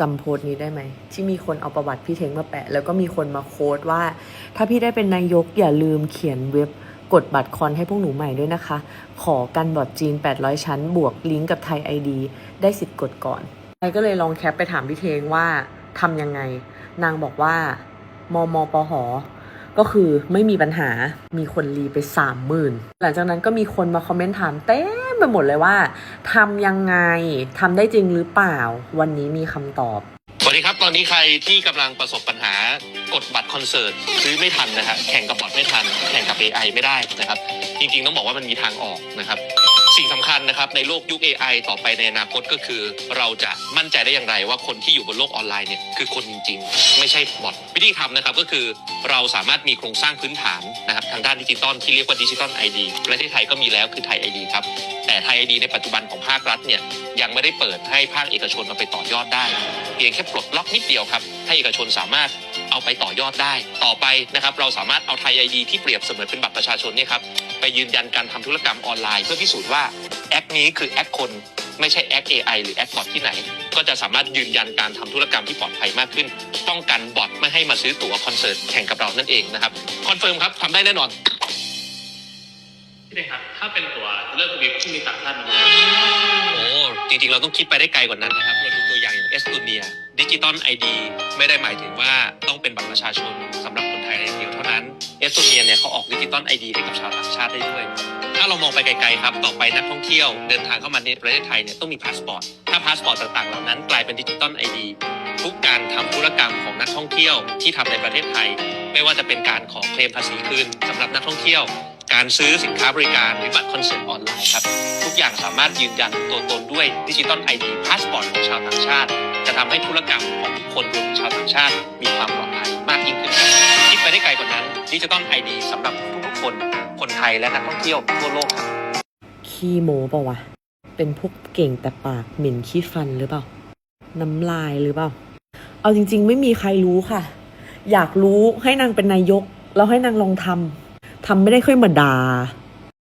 จำโพสต์นี้ได้ไหม ที่มีคนเอาประวัติพี่เทงมาแปะ แล้วก็มีคนมาโค้ดว่า ถ้าพี่ได้เป็นนายกอย่าลืมเขียนเว็บกดบัตรคอนให้พวกหนูใหม่ด้วยนะคะ ขอกันบอดจีน 800 ชั้น บวกลิงก์กับไทยไอดีได้สิทธิ์กดก่อนไอก็เลยลองแคปไปถามพี่เทงว่าทำยังไง นางบอกว่ามมปหก็คือไม่มีปัญหามีคนรีไปสามหมื่นหลังจากนั้นก็มีคนมาคอมเมนต์ถามเต็ม ไปหมดเลยว่าทำยังไงทำได้จริงหรือเปล่า วันนี้มีคำตอบสวัสดีครับ ตอนนี้ใครที่กำลังประสบปัญหา กดบัตรคอนเสิร์ตซื้อไม่ทันนะฮะแข่งกับบอทไม่ทัน แข่งกับ AI ไม่ได้นะครับ จริงๆต้องบอกว่ามันมีทางออกนะครับสิ่งสำคัญนะครับในโลกยุค AI ต่อไปในอนาคตก็คือ เราจะมั่นใจได้อย่างไรว่าคนที่อยู่บนโลกออนไลน์เนี่ยคือคนจริงๆ ไม่ใช่บอทวิธีทำนะครับก็คือเราสามารถมีโครงสร้างพื้นฐานนะครับทางด้านดิจิตอลที่เรียกว่าดิจิตอลไอดีประเทศไทยก็มีแล้วคือไทยไอดีครับแต่ไทยไอดีในปัจจุบันของภาครัฐเนี่ยยังไม่ได้เปิดให้ภาคเอกชนมาไปต่อยอดได้ เพียงแค่ปลดล็อกนิดเดียวครับให้เอกชนสามารถ เอาไปต่อยอดได้ ต่อไปนะครับเราสามารถเอาไทยไอดีที่เปรียบเสมือนเป็นบัตรประชาชนเนี่ยครับไปยืนยันการทำธุรกรรมออนไลน์ เพื่อพิสูจน์ว่าแอคนี้คือแอคคนไม่ใช่แอค AI หรือแอคบอทที่ไหน ก็จะสามารถยืนยันการทำธุรกรรมที่ปลอดภัยมากขึ้น ป้องกันบอทไม่ให้มาซื้อตั๋วคอนเสิร์ตแข่งกับเรานั่นเองนะครับคอนเฟิร์มครับทำได้แน่นอนพี่เด็กครับถ้าเป็นตัวเลือกวิปที่มีต่างชาติมาดูโอ้จริงๆเราต้องคิดไปได้ไกลกว่านั้นนะครับเราดูตัวอย่างอย่างเอสโตเนีย ดิจิตอลไอดีไม่ได้หมายถึงว่าต้องเป็นบัตรประชาชนสำหรับคนไทยอย่างเดียวเท่านั้นเอสโตเนียเนี่ยเขาออกดิจิตอลไอดีให้กับชาวต่างชาติได้ด้วย ถ้าเรามองไปไกลๆครับ ต่อไปนักท่องเที่ยวเดินทางเข้ามาในประเทศไทยเนี่ยต้องมีพาสปอร์ต ถ้าพาสปอร์ตต่างๆเหล่านั้นกลายเป็นดิจิตอลไอดีทุกการทำธุรกรรมของนักท่องเที่ยวที่ทำในประเทศไทย ไม่ว่าจะเป็นการขอเคลมภาษีคืนสำหรับนักท่องเที่ยว การซื้อสินค้าบริการหรือบัตรคอนเสิร์ตออนไลน์ครับ ทุกอย่างสามารถยืนยันตัวตนด้วยดิจิตอลไอดีพาสปอร์ตของชาวต่างชาติ ทำให้ธุรกรรมของทุกคนรวมชาวต่างชาติ มีความปลอดภัยมากยิ่งขึ้นคิดไปได้ไกลกว่านั้นดิจิตอลไอดีสำหรับทุกๆคน คนไทยและนักท่องเที่ยวทั่วโลกครับขี้โม้เปล่าวะเป็นพวกเก่งแต่ปากเหม็นขี้ฟันหรือเปล่า น้ำลายหรือเปล่า เอาจริง ๆ ไม่มีใครรู้ค่ะ อยากรู้ให้นางเป็นนายก แล้วให้นางลองทำทำไม่ได้ค่อยมาด่า